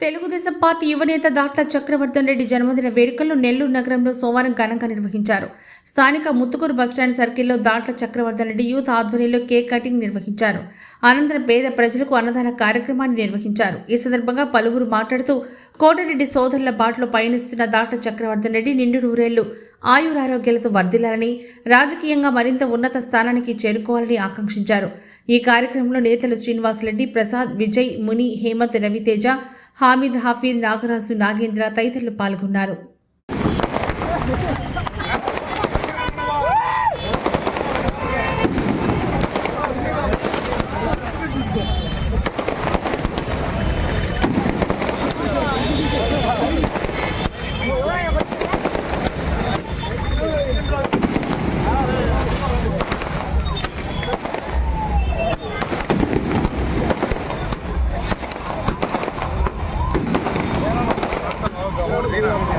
Telugu Desam party యువనేత దాట్ల చక్రవర్ధన్ రెడ్డి జన్మదిన వేడుకలు నెల్లూరు నగరంలో సోమవారం ఘనంగా నిర్వహించారు. స్థానిక ముత్తుకూరు బస్టాండ్ సర్కిల్లో దాట్ల చక్రవర్ధన్ రెడ్డి యూత్ ఆధ్వర్యంలో కేక్ కటింగ్ నిర్వహించారు. అనంతరం పేద ప్రజలకు అన్నదాన కార్యక్రమాన్ని నిర్వహించారు. ఈ సందర్భంగా పలువురు మాట్లాడుతూ కోటరెడ్డి సోదరుల బాటలో పయనిస్తున్న దాట్ల చక్రవర్ధన్ రెడ్డి నిండు నూరేళ్ళు ఆయురారోగ్యాలతో వర్ధిల్లాలని రాజకీయంగా మరింత ఉన్నత స్థానానికి చేరుకోవాలని ఆకాంక్షించారు. ఈ కార్యక్రమంలో నేతలు శ్రీనివాసరెడ్డి ప్రసాద్ విజయ్ ముని హేమంత్ రవితేజ హామీద్ హఫీర్ నాగరాజు నాగేంద్ర తదితరులు పాల్గొన్నారు. Gracias.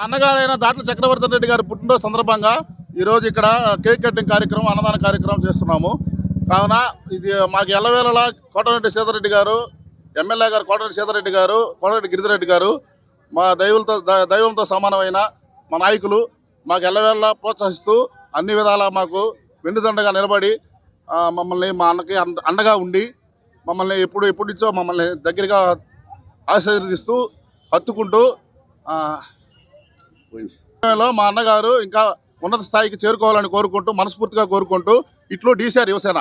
అన్నగారైన దాట్ల చక్రవర్తి రెడ్డి గారు పుట్టినరోజు సందర్భంగా ఈరోజు ఇక్కడ కేక్ కటింగ్ కార్యక్రమం అన్నదాన కార్యక్రమం చేస్తున్నాము. కావున ఇది మాకు ఎల్లవేళలా కోటరెడ్డి సీతారెడ్డి గారు ఎమ్మెల్యే గారు కోటరెడ్డి సీతారెడ్డి గారు కోటరెడ్డి గిరిధిరెడ్డి గారు మా దైవులతో దైవంతో సమానమైన మా నాయకులు మాకు ఎల్లవేళలా ప్రోత్సహిస్తూ అన్ని విధాలా మాకు వెన్నుదండగా నిలబడి మమ్మల్ని మా అన్నకి అండగా ఉండి మమ్మల్ని ఎప్పుడు ఎప్పుడిచ్చో నుంచో మమ్మల్ని దగ్గరగా ఆశీర్వదిస్తూ హత్తుకుంటూ మా అన్నగారు ఇంకా ఉన్నత స్థాయికి చేరుకోవాలని కోరుకుంటూ మనస్ఫూర్తిగా కోరుకుంటూ ఇట్లు డీసీఆర్ యువసేన.